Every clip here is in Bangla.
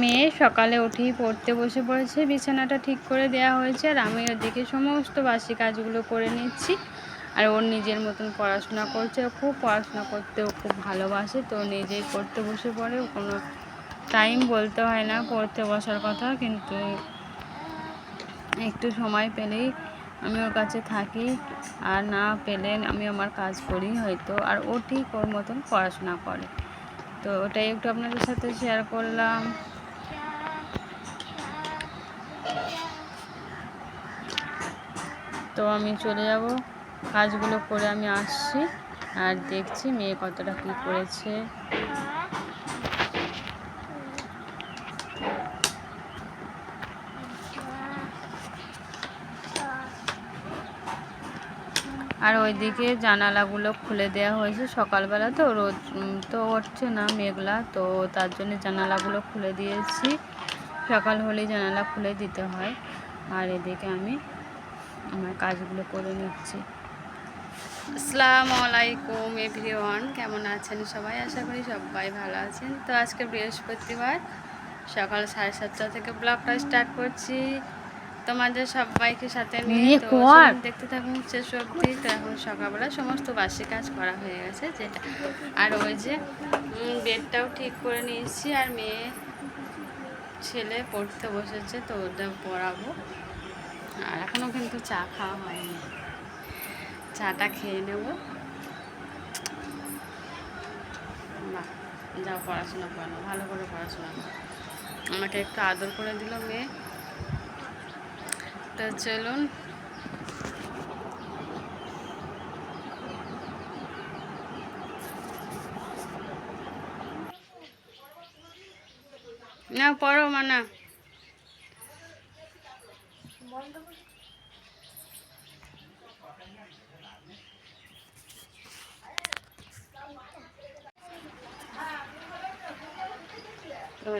মেয়ে সকালে উঠেই পড়তে বসে পড়েছে। বিছানাটা ঠিক করে দেওয়া হয়েছে আর আমি ওদিকে সমস্ত বাসি কাজগুলো করে নিচ্ছি। আর ওর নিজের মতন পড়াশোনা করছে। খুব পড়াশোনা করতে ও খুব ভালোবাসে। তো নিজেই পড়তে বসে পড়ে। কোনো টাইম বলতে হয় না। পড়তে বসার কথা। কিন্তু একটু সময় পেলেই আমি ওর কাছে থাকি। আর না পেলে আমি আমার কাজ করি হয়তো। আর ও ঠিক ওর মতন পড়াশোনা করে। তো ওটাই একটু আপনাদের সাথে শেয়ার করলাম। তো আমি চলে যাব। কাজগুলো করে আমি আসছি আর দেখছি মেয়ে কতটা কী করেছে। আর ওইদিকে জানালাগুলো খুলে দেওয়া হয়েছে সকালবেলা তো, রোদ তো উঠছে না মেঘলা, তো তার জন্য জানালাগুলো খুলে দিয়েছি। সকাল হলেই জানালা খুলে দিতে হয়। আর এদিকে আমি আমার কাজগুলো করে নিচ্ছি। আসসালামু আলাইকুম এভরিওয়ান কেমন আছেন সবাই? আশা করি সবাই ভালো আছেন। তো আজকে বৃহস্পতিবার সকাল সাড়ে সাতটা থেকে ব্লগটা স্টার্ট করছি। তোমাদের সবাইকে সাথে নিয়ে তো। দেখতে থাকুন শেষ অবধি তো এখন সকালবেলা সমস্ত বাসি কাজ করা হয়ে গেছে যেটা আর ওই যে বেডটাও ঠিক করে নিয়েছি আর মেয়ে ছেলে পড়তে বসেছে তো ওদের পড়াবো। আর এখনও কিন্তু চা খাওয়া হয়নি। চাটা খেয়ে নেব। বাহ, যাও পড়াশোনা করো ভালো করে পড়াশোনা আমাকে একটু আদর করে দিল মেয়ে। তো চলুন। না পড়ো, মানা। তো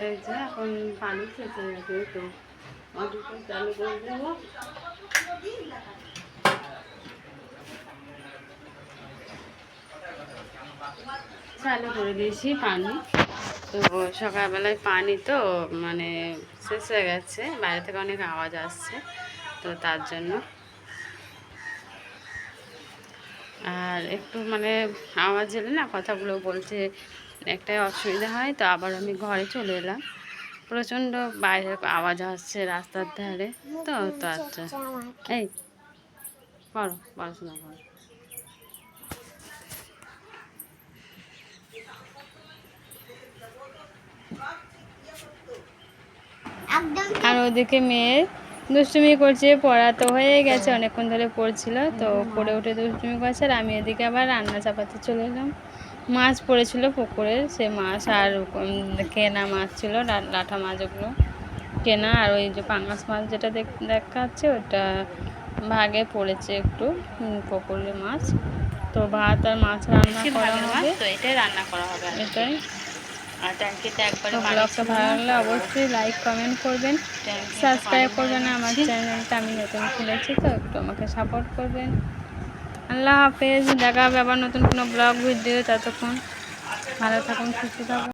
এই যে এখন পানি খেতে যাবে তো। অটোটা চালু করে দেবো। চালু করে দিয়েছি পানি। তো সকালবেলায় পানি তো মানে শেষ হয়ে গেছে, বাইরে থেকে অনেক আওয়াজ আসছে, তো তার জন্য। আর একটু মানে আওয়াজ এলে না কথাগুলো বলতে একটাই অসুবিধা হয়, তো আবার আমি ঘরে চলে এলাম। প্রচণ্ড বাইরে আওয়াজ আসছে রাস্তার ধারে, তো তো আচ্ছা এই, পড়ো, পড়াশোনা করো। আর ওদিকে মেয়ে দুষ্টুমি করছে পড়া তো হয়ে গেছে অনেকক্ষণ ধরে পড়ছিল তো পড়ে উঠে দুষ্টুমি করছে আর আমি এদিকে আবার রান্না চাপাতে চলে এলাম। মাছ পড়েছিল পুকুরে সে মাছ আর কেনা মাছ ছিল লাঠা মাছ ওগুলো কেনা আর ওই যে পাঙাশ মাছ যেটা দেখ- দেখাচ্ছে ওটা ভাগে পড়েছে একটু পুকুরের মাছ। তো ভাত আর মাছ রান্না করা হবে। তো এটাই রান্না করা হবে। এটাই। আর ট্যাঙ্কিতে একবারে ব্লগটা ভালো লাগলে অবশ্যই লাইক কমেন্ট করবেন। সাবস্ক্রাইব করবেন আমার। চ্যানেলটা আমি নতুন খুলেছি তো একটু আমাকে সাপোর্ট করবেন। আল্লাহ হাফেজ দেখা হবে আবার নতুন কোনো ব্লগ ভিডিও ততক্ষণ ভালো থাকুন সুস্থ থাকুন।